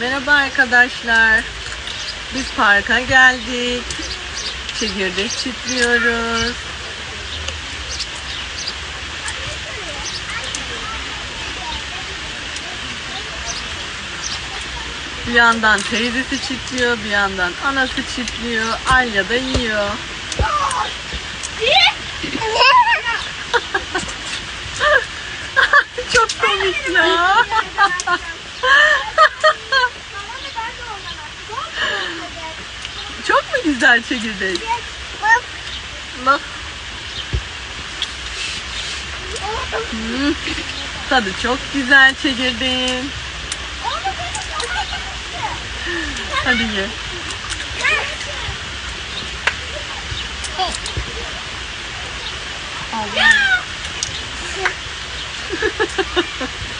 Merhaba arkadaşlar. Biz parka geldik. Çekirdek çitliyoruz. Bir yandan teyzesi çitliyor, bir yandan anası çitliyor. Alya da yiyor. Çok komik ya. Çok mu güzel çekirdek? Bak. Hmm, Tadı çok güzel çekirdeğin. Hadi ye. Allah.